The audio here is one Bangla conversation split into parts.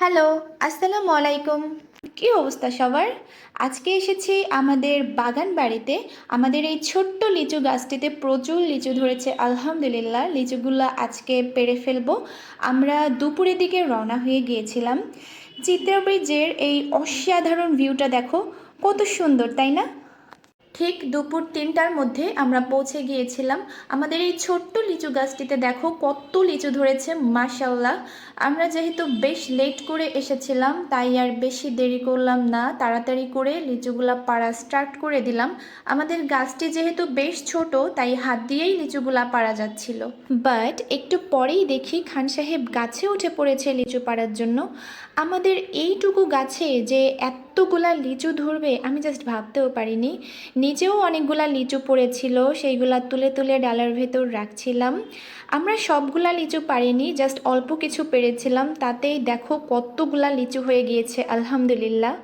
হ্যালো, আসসালামু আলাইকুম। কী অবস্থা সবার? আজকে এসেছি আমাদের বাগান বাড়িতে। আমাদের এই ছোট্ট লিচু গাছটিতে প্রচুর লিচু ধরেছে, আলহামদুলিল্লাহ। লিচুগুলো আজকে পেরে ফেলব। আমরা দুপুরের দিকে রওনা হয়ে গিয়েছিলাম। চিত্রা ব্রিজের এই অসাধারণ ভিউটা দেখো, কত সুন্দর, তাই না? ঠিক দুপুর তিনটার মধ্যে আমরা পৌঁছে গিয়েছিলাম। আমাদের এই ছোট্ট লিচু গাছটিতে দেখো কত লিচু ধরেছে মাশাল্লাহ আমরা যেহেতু বেশ লেট করে এসেছিলাম, তাই আর বেশি দেরি করলাম না। তাড়াতাড়ি করে লিচুগুলা পাড়া স্টার্ট করে দিলাম। আমাদের গাছটি যেহেতু বেশ ছোট, তাই হাত দিয়েই লিচুগুলা পাড়া যাচ্ছিল। বাট একটু পরেই দেখি খান সাহেব গাছে উঠে পড়েছে লিচু পাড়ার জন্য। আমাদের এইটুকু গাছে যে এতগুলা লিচু ধরবে আমি জাস্ট ভাবতেও পারিনি। নিচেও অনেকগুলা লিচু পড়েছিল, সেইগুলা তুলে তুলে ডালার ভেতর রাখছিলাম। আমরা সবগুলা লিচু পারিনি জাস্ট অল্প কিছু পেরেছিলাম, তাতেই দেখো কতগুলা লিচু হয়ে গিয়েছে, আলহামদুলিল্লাহ।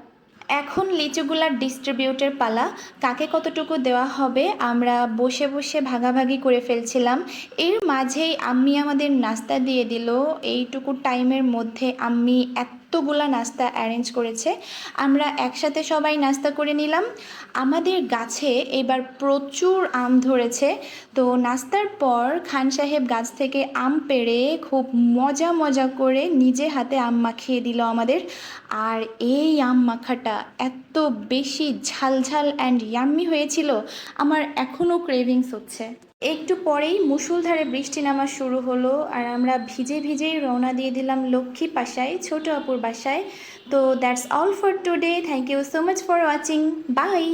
এখন লিচুগুলার ডিস্ট্রিবিউটের পালা, কাকে কতটুকু দেওয়া হবে, আমরা বসে বসে ভাগাভাগি করে ফেলছিলাম। এর মাঝেই আম্মি আমাদের নাস্তা দিয়ে দিল, এইটুকু টাইমের মধ্যে আম্মি এতগুলা নাস্তা অ্যারেঞ্জ করেছে, আমরা একসাথে সবাই নাস্তা করে নিলাম। আমাদের গাছে এবার প্রচুর আম ধরেছে, তো নাস্তার পর খান সাহেব গাছ থেকে আম পেড়ে খুব মজা মজা করে নিজে হাতে আম মাখিয়ে দিল আমাদের। আর এই আম মাখাটা এত বেশি ঝালঝাল অ্যান্ড ইয়াম্মি হয়েছিল, আমার এখনও ক্রেভিংস হচ্ছে। একটু পরেই মুসুলধারে বৃষ্টি নামা শুরু হলো আর আমরা ভিজে ভিজেই রওনা দিয়ে দিলাম লক্ষ্মী পাশায়, ছোট অপুর বাসায়। তো that's all for today thank you so much for watching bye